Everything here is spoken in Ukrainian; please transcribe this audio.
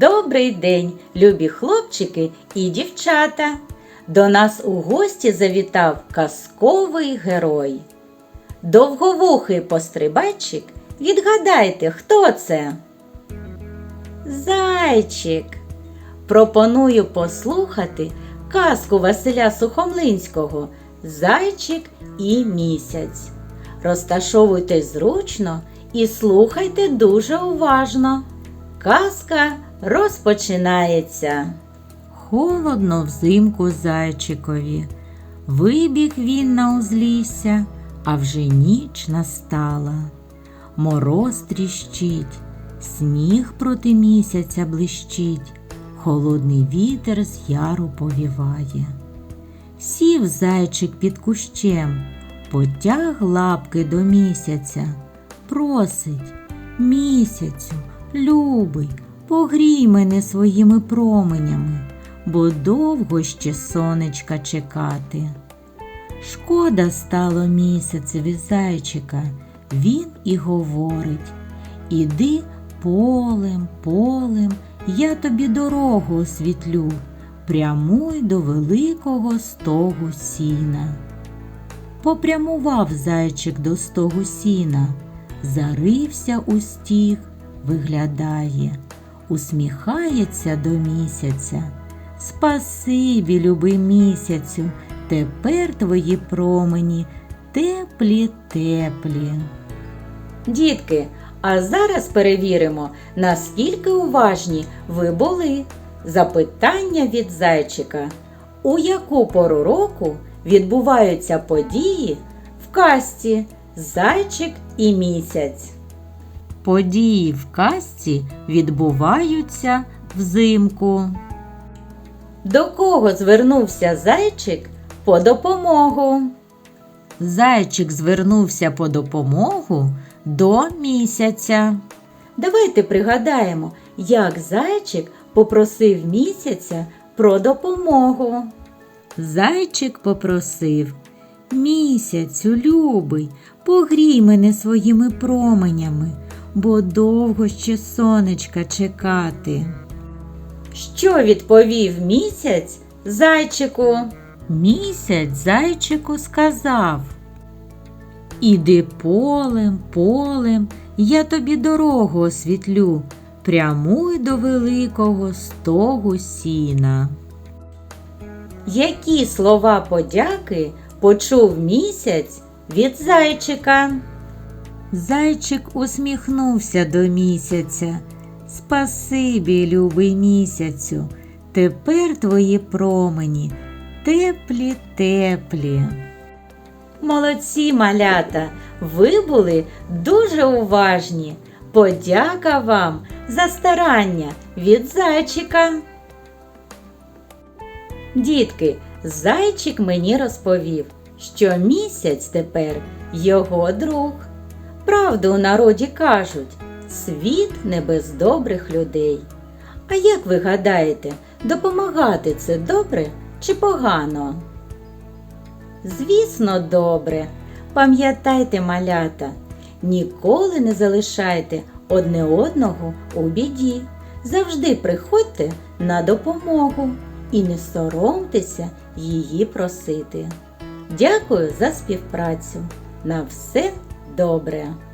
Добрий день, любі хлопчики і дівчата. До нас у гості завітав казковий герой. Довговухий пострибайчик. Відгадайте, хто це? Зайчик. Пропоную послухати казку Василя Сухомлинського Зайчик і місяць. Розташовуйтесь зручно і слухайте дуже уважно. Казка розпочинається. Холодно взимку зайчикові. Вибіг він на узлісся, а вже ніч настала. Мороз тріщить, сніг проти місяця блищить, холодний вітер з яру повіває. Сів зайчик під кущем, потяг лапки до місяця, просить місяцю, любий, погрій мене своїми променями, бо довго ще сонечка чекати. Шкода стало місяцеві зайчика, він і говорить Іди полем, полем, я тобі дорогу освітлю, прямуй до великого стогу сіна. Попрямував зайчик до стогу сіна, зарився у стіг, виглядає, усміхається до місяця. Спасибі, любий місяцю, тепер твої промені теплі, теплі. Дітки, а зараз перевіримо, наскільки уважні ви були. Запитання від зайчика. У яку пору року відбуваються події в казці Зайчик і місяць? Події в казці відбуваються взимку. До кого звернувся зайчик по допомогу? Зайчик звернувся по допомогу до місяця. Давайте пригадаємо, як зайчик попросив місяця про допомогу. Зайчик попросив Місяцю, любий, погрій мене своїми променями, бо довго ще сонечка чекати. Що відповів місяць зайчику? Місяць зайчику сказав. Іди полем, полем, я тобі дорогу освітлю, прямуй до великого стогу сіна. Які слова подяки почув місяць від зайчика? Зайчик усміхнувся до місяця. Спасибі, любий місяцю, тепер твої промені теплі, теплі. Молодці малята, ви були дуже уважні. Подяка вам за старання від зайчика. Дітки, зайчик мені розповів, що місяць тепер його друг. Правду у народі кажуть, світ не без добрих людей. А як ви гадаєте, допомагати це добре чи погано? Звісно, добре. Пам'ятайте, малята, ніколи не залишайте одне одного у біді. Завжди приходьте на допомогу і не соромтеся її просити. Дякую за співпрацю. На все добре!